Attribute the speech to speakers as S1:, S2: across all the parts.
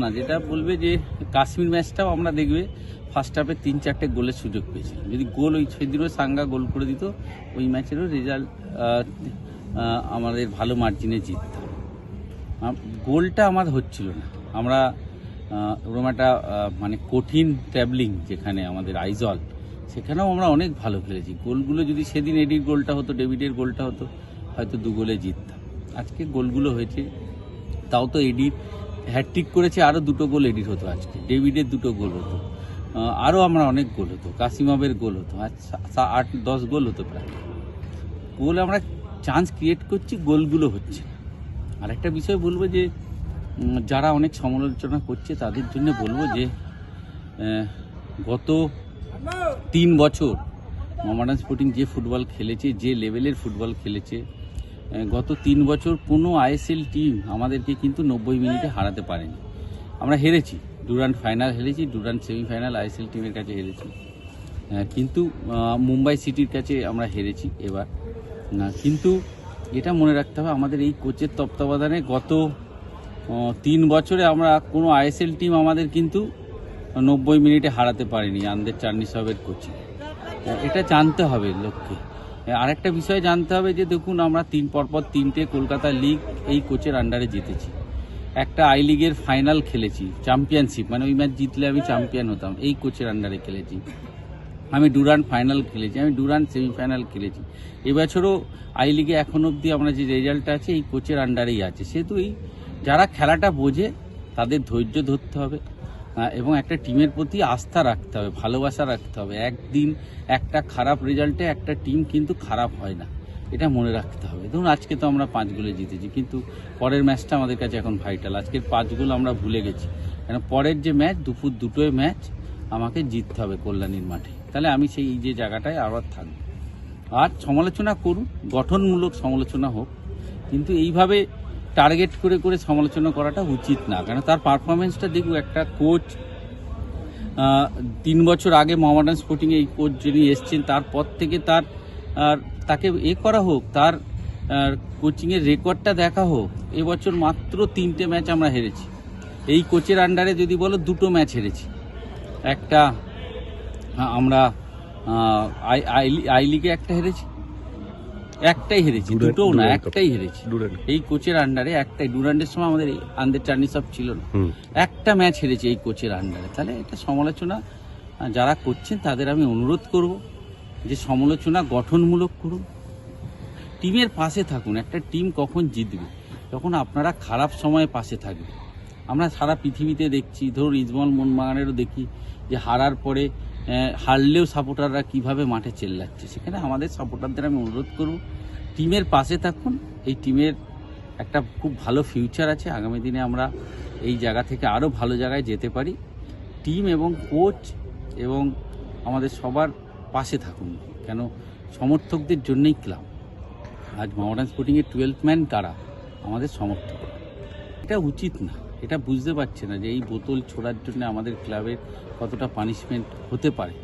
S1: না যেটা বলবে যে কাশ্মীর ম্যাচটাও আমরা দেখবে ফার্স্ট হাফে তিন চারটে গোলের সুযোগ পেয়েছি যদি গোল ওই সেদিনও সাঙ্গা গোল করে দিত ওই ম্যাচেরও রেজাল্ট আমাদের ভালো মার্জিনে জিততাম আম, গোলটা আমার হচ্ছিল না। আমরা ওরকম একটা মানে কঠিন ট্রাভেলিং যেখানে আমাদের আইজল সেখানেও আমরা অনেক ভালো খেলেছি। গোলগুলো যদি সেদিন এডির গোলটা হতো ডেভিডের গোলটা হতো হয়তো দু গোলে জিততাম। আজকে গোলগুলো হয়েছে তাও তো এডির হ্যাট্রিক করেছে আরও দুটো গোল এডিট হতো আজকে। ডেভিডের দুটো গোল হতো। আরও আমরা অনেক গোল হতো। কাসিমাবের গোল হতো। সা- আট, দশ গোল হতো প্রায়। গোল আমরা চান্স ক্রিয়েট করছি গোলগুলো হচ্ছে। আর একটা বিষয় বলব যে যারা অনেক সমালোচনা করছে, তাদের জন্য বলব যে গত তিন বছর মোহামেডান স্পোর্টিং যে ফুটবল খেলেছে, যে লেভেলের ফুটবল খেলেছে গত তিন বছর কোনো আইএসএল টিম আমাদেরকে কিন্তু নব্বই মিনিটে হারাতে পারেনি। আমরা হেরেছি, ডুরান্ট ফাইনাল হেরেছি, ডুরান্ট সেমিফাইনাল আইএসএল টিমের কাছে হেরেছি। কিন্তু মুম্বাই সিটির কাছে আমরা হেরেছি এবার। কিন্তু এটা মনে রাখতে হবে, আমাদের এই কোচের তত্ত্বাবধানে গত তিন বছরে আমরা কোনো আইএসএল টিম আমাদের কিন্তু নব্বই মিনিটে হারাতে পারিনি, আন্দের চার্নি সাহেবের কোচিং। এটা জানতে হবে লক্ষ্যে আরেকটা বিষয় জানতে হবে যে দেখুন, আমরা তিন পরপর তিনটে কলকাতা লিগ এই কোচের আন্ডারে জিতেছি। একটা আই লিগের ফাইনাল খেলেছি চ্যাম্পিয়নশিপ মানে ওই ম্যাচ জিতলে আমি চ্যাম্পিয়ন হতাম, এই কোচের আন্ডারে খেলেছি। আমি ডুরান্ট ফাইনাল খেলেছি, আমি ডুরান্ট সেমিফাইনাল খেলেছি। এবছরও আই লিগে এখন অবধি আমরা যে রেজাল্ট আছে, এই কোচের আন্ডারেই আছে। সেহেতু এই যারা খেলাটা বোঝে, তাদের ধৈর্য ধরতে হবে। এবং একটা টিমের প্রতি আস্থা রাখতে হবে, ভালোবাসা রাখতে হবে। একদিন একটা খারাপ রেজাল্টে একটা টিম কিন্তু খারাপ হয় না। এটা মনে রাখতে হবে। ধরুন আজকে তো আমরা পাঁচ গোলে জিতেছি, কিন্তু পরের ম্যাচটা আমাদের কাছে এখন ভাইটাল আজকের পাঁচ গোল আমরা ভুলে গেছি। কেন, পরের যে ম্যাচ দুপুর দুটোয় ম্যাচ আমাকে জিততে হবে কল্যাণীর মাঠে। তাহলে আমি সেই যে জায়গাটায় আবার থাকব। আর সমালোচনা করুন, গঠনমূলক সমালোচনা হোক। কিন্তু এইভাবে টার্গেট করে করে সমালোচনা করাটা উচিত না। কেন তার পারফরমেন্সটা দেখব একটা কোচ তিন বছর আগে মোহামেডান স্পোর্টিংয়ে এই কোচ যিনি এসছেন, তারপর থেকে তার, আর তাকে এ করা হোক, তার কোচিংয়ের রেকর্ডটা দেখা হোক, এবছর মাত্র তিনটে ম্যাচ আমরা হেরেছি। এই কোচের আন্ডারে যদি বলো, দুটো ম্যাচ হেরেছি। একটা আমরা আই- আই লিগে একটা হেরেছি একটাই হেরেছি দুটোও না একটাই হেরেছি। এই কোচের আন্ডারে একটাই ডুরান্ডের সময় আমাদের আন্দের চার্নি সব ছিল না। একটা ম্যাচ হেরেছে এই কোচের আন্ডারে তাহলে এটা সমালোচনা যারা করছেন তাদের আমি অনুরোধ করব যে সমালোচনা গঠনমূলক করুন। টিমের পাশে থাকুন একটা টিম কখন জিতবে যখন আপনারা খারাপ সময়ে পাশে থাকবে আমরা সারা পৃথিবীতে দেখছি ধরুন ইজমল মোহনবাগানেরও দেখি যে হারার পরে হারলেও সাপোর্টাররা কীভাবে মাঠে চেল্লাচ্ছে, সেখানে আমাদের সাপোর্টারদের আমি অনুরোধ করব, টিমের পাশে থাকুন। এই টিমের একটা খুব ভালো ফিউচার আছে। আগামী দিনে আমরা এই জায়গা থেকে আরও ভালো জায়গায় যেতে পারি। টিম এবং কোচ এবং আমাদের সবার পাশে থাকুন, কেন সমর্থকদের জন্যই ক্লাব আজ মডার্ন স্পোর্টিংয়ের টুয়েলভ ম্যান কারা? আমাদের সমর্থক এটা উচিত না। এটা বুঝতে পারছে না যে এই বোতল ছোড়ার জন্য আমাদের ক্লাবের কতটা পানিশমেন্ট হতে পারে।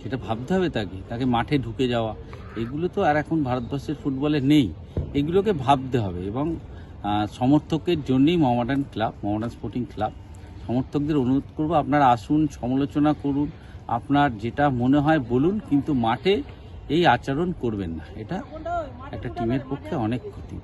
S1: সেটা ভাবতে হবে তাকে তাকে মাঠে ঢুকে যাওয়া। এগুলো তো আর এখন ভারতবর্ষের ফুটবলে নেই। এগুলোকে ভাবতে হবে এবং সমর্থকের জন্যই Mohammedan club Mohammedan sporting club, সমর্থকদের অনুরোধ করব, আপনারা আসুন, সমালোচনা করুন, আপনার যেটা মনে হয় বলুন, কিন্তু মাঠে এই আচরণ করবেন না। এটা একটা টিমের পক্ষে অনেক ক্ষতি।